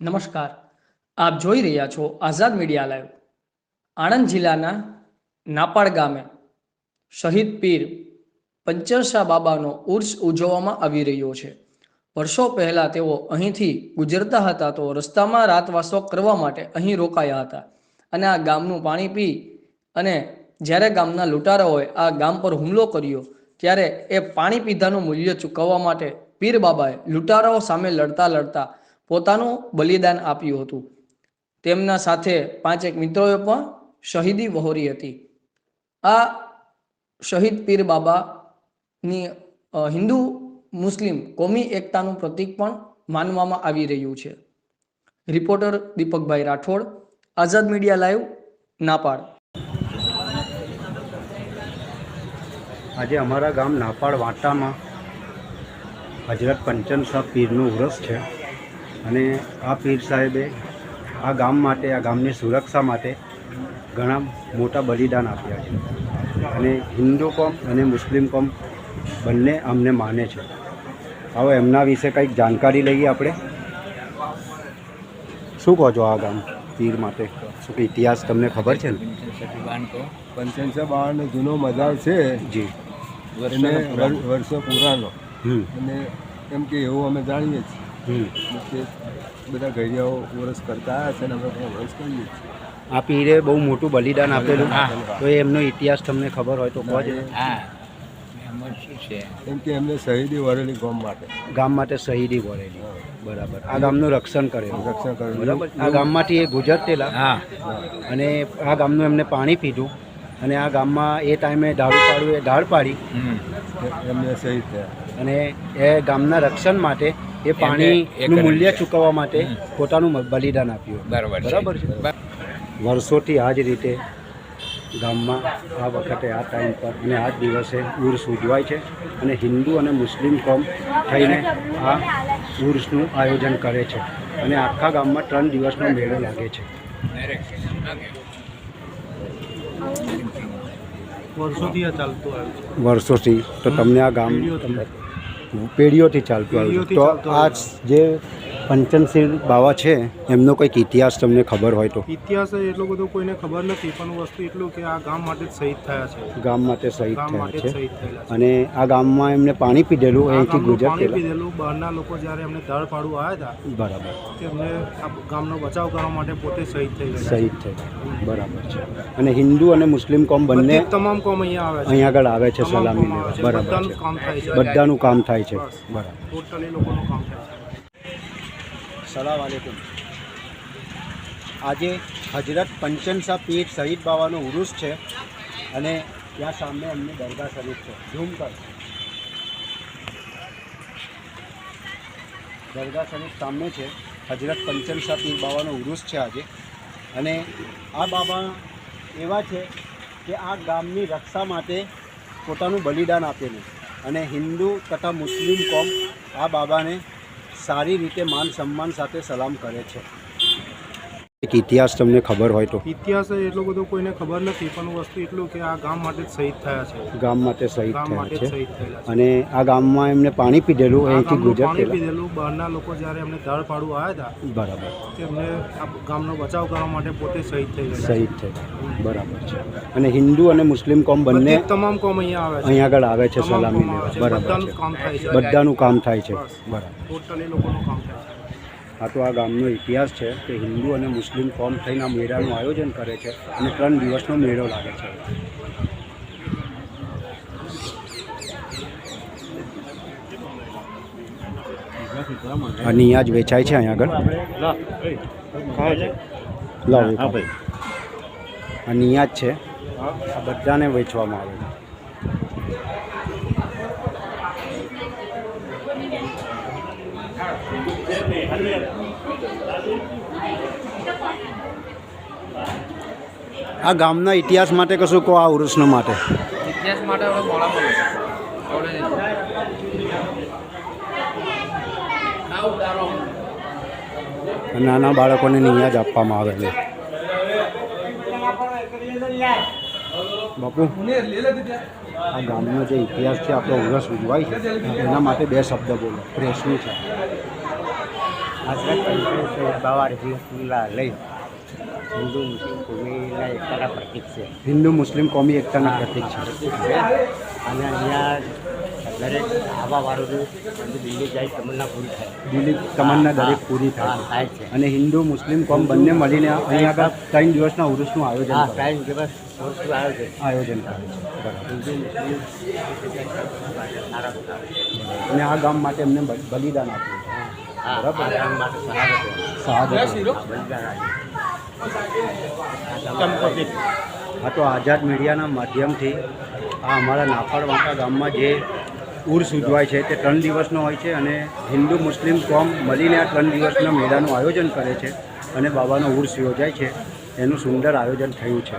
નમસ્કાર. આપ જોઈ રહ્યા છો આઝાદ મીડિયા લાઈવ. આણંદ જિલ્લાના નાપાડ ગામે શહીદ પીર પંચરસા બાબાનો ઉર્સ ઉજવવામાં આવી રહ્યો છે. વર્ષો પહેલા તેઓ અહીંથી ગુજરતા હતા તો રસ્તામાં રાતવાસો કરવા માટે અહીં રોકાયા હતા. અને આ ગામનું પાણી પી અને જ્યારે ગામના લૂંટારાઓએ આ ગામ પર હુમલો કર્યો, ત્યારે એ પાણી પીધાનું મૂલ્ય ચૂકવવા માટે પીર બાબાએ લૂંટારાઓ સામે લડતા લડતા પોતાનું બલિદાન આપ્યું હતું. તેમના સાથે પાંચેક મિત્રોએ પણ શહીદી વહોરી હતી. આ શહીદ પીર બાબાની હિન્દુ મુસ્લિમ કોમી એકતાનું પ્રતીક પણ માનવામાં આવી રહ્યું છે. Reporter Deepakbhai Rathod, Azad media live Napad આજે અમારા ગામ નાપાડ વાંટામાં હજરત પંચન શાહ પીરનું ઉરસ છે. અને આ પીર સાહેબે આ ગામ માટે આ ગામની સુરક્ષા માટે ઘણા મોટા બલિદાન આપ્યા છે. અને હિન્દુ કોમ અને મુસ્લિમ કોમ બંને અમને માને છે. હવે એમના વિશે કંઈક જાણકારી લઈએ આપણે. શું કહો છો આ ગામ પીર માટે? શું કે ઇતિહાસ તમને ખબર છે ને? પંચનસા બાવાનો જૂનો મજાર છે. જી. વર્ષો પુરાનો. અને એમ કે એવું અમે જાણીએ છીએ. બધા ઘડિયાઓ વર્ષ કરતા આવ્યા છે અને અમે પણ વર્ષ કરીએ છીએ. આ પીરે બહુ મોટું બલિદાન આપેલું. તો એમનો ઇતિહાસ તમને ખબર હોય તો કહો હા. છે? એમ કે એમને શહીદી વરેલી ગોમ માટે. ગામ માટે શહીદી વળેલી બરાબર. આ ગામનું રક્ષણ કરેલું. રક્ષણ કરેલું. બરાબર. આ ગામમાંથી એ ગુજરતેલા. હા. અને આ ગામનું એમને પાણી પીધું. અને આ ગામમાં એ ટાઈમે દારૂ પાડું એ દાળ પાડી. એમને શહીદ થયા. અને એ ગામના રક્ષણ માટે એ પાણી પાણીનું મૂલ્ય ચૂકવવા માટે પોતાનું બલિદાન આપ્યું. બરાબર છે. બરાબર છે? વર્ષોથી આ જ રીતે ગામમાં આ વખતે આ ટાઈમ પર અને આ દિવસે ઉર્સ ઉજવાય છે અને હિન્દુ અને મુસ્લિમ કોમ થઈને આ ઉર્સનું આયોજન કરે છે અને આખા ગામમાં ત્રણ દિવસનો મેળો લાગે છે. વર્ષોથી તો તમને આ ગામ પેઢીઓથી ચાલતું આવ્યું તો આ જે પંચનશીલ બાવા છે એમનો કંઈક ઇતિહાસ તમને ખબર હોય તો. ઇતિહાસ એટલો બધો કોઈને ખબર નથી પણ વસ્તુ એટલું કે આ ગામ માટે શહીદ થયા છે. ગામ માટે શહીદ થયા છે. અને આ ગામમાં એમને પાણી પીધેલું અહીંથી ગામનું પાણી પીધેલું બહારના લોકો જ્યારે એમને દળ પાડું આવ્યા હતા બરાબર. તેમને આ ગામનો બચાવ કરવા માટે પોતે શહીદ થઈ ગયા શહીદ થઈ બરાબર છે. અને હિન્દુ અને મુસ્લિમ કોમ બંને તમામ કોમ અહીંયા આવે છે. અહીં આગળ આવે છે સલામી. બરાબર બધાનું છે. કામ થાય છે. બધાનું કામ થાય છે. બરાબર ટોટલી લોકોનું કામ થાય છે. સલામ આલેકુમ આજે હજરત પંચનસા પીઠ શહીદ બાવાનો ઉરુસ છે અને ત્યાં સામે એમની દરગાહ શરીફ છે. ઝૂમ કર. દરગાહ શરીફ સામે છે. હજરત પંચનસા પીઠ બાવાનો ઉરુસ છે આજે. અને આ બાબા એવા છે કે આ ગામની રક્ષા માટે પોતાનું બલિદાન આપેલું. અને હિન્દુ તથા મુસ્લિમ કોમ આ બાબાને સારી રીતે માન સન્માન સાથે સલામ કરે છે. એક ઇતિહાસ તમને ખબર હોય તો. ઇતિહાસ એટલો બધો કોઈને ખબર નથી પણ વસ્તુ એટલું કે આ ગામ માટે જ શહીદ થયા છે. ગામ માટે શહીદ થયા છે. અને આ ગામમાં એમને પાણી પીધેલું અહીંથી ગામનું પાણી પીધેલું. બહારના લોકો જ્યારે એમને દળ પાડું આવ્યા હતા બરાબર. એમને આ ગામનો બચાવ કરવા માટે પોતે શહીદ થઈ ગયા શહીદ થઈ બરાબર છે. અને હિન્દુ અને મુસ્લિમ કોમ બંને તમામ કોમ અહીંયા આવે છે. અહીંયા આગળ આવે છે સલામી બરાબર બધાનું કામ થાય છે. બધાનું કામ થાય છે. બરાબર. ટોટલી લોકોનું કામ થાય છે. આ તો આ ગામનો ઇતિહાસ છે કે હિન્દુ અને મુસ્લિમ કોમ થઈને આ મેળાનું આયોજન કરે છે અને ત્રણ દિવસનો મેળો લાગે છે. અને અહીંયા જ વેચાય છે અહીંયા આગળ? લાવ એક આપો. અહીંયા જ છે. આ બધાને વેચવામાં આવે છે. આ ગામના ઇતિહાસ માટે કશું કહો આ ઉરુષનો માટે? ઇતિહાસ માટે આપણે મોડા નાના બાળકોને નિયાજ આપવામાં આવે છે. બાપુ આ ગામનો જે ઇતિહાસ છે આપણો ઉરસ ઉજવાય છે એના માટે બે શબ્દ બોલો. પ્રેસનું છે. હજરત પંચાયત બાવા લઈ. હિન્દુ મુસ્લિમ કોમીના એકતાના પ્રતિક છે. હિન્દુ મુસ્લિમ કોમી એકતાના પ્રતિક છે. અને અહીંયા દરેક આવાવાળોનું દિલ્હી જાય તમન્ના પૂરી થાય. દિલ્હી તમન્ના દરેક પૂરી થાય. થાય છે. અને હિન્દુ મુસ્લિમ કોમ બંને મળીને અહીંયા આગળ ત્રણ દિવસના ઉરુષનું આયોજન હા ત્રણ દિવસ વસ્તુ આયોજન. આયોજન થાય છે. અને આ ગામ માટે એમને બલિદાન આપ્યું. બરાબર. હા, તો આઝાદ મીડિયાના માધ્યમથી આ અમારા નાફાળ વાંકા ગામમાં જે ઉર્સ ઉજવાય છે તે ત્રણ દિવસનો હોય છે અને હિન્દુ મુસ્લિમ કોમ મળીને આ ત્રણ દિવસના મેળાનું આયોજન કરે છે અને બાબાનો ઉર્સ યોજાય છે. એનું સુંદર આયોજન થયું છે.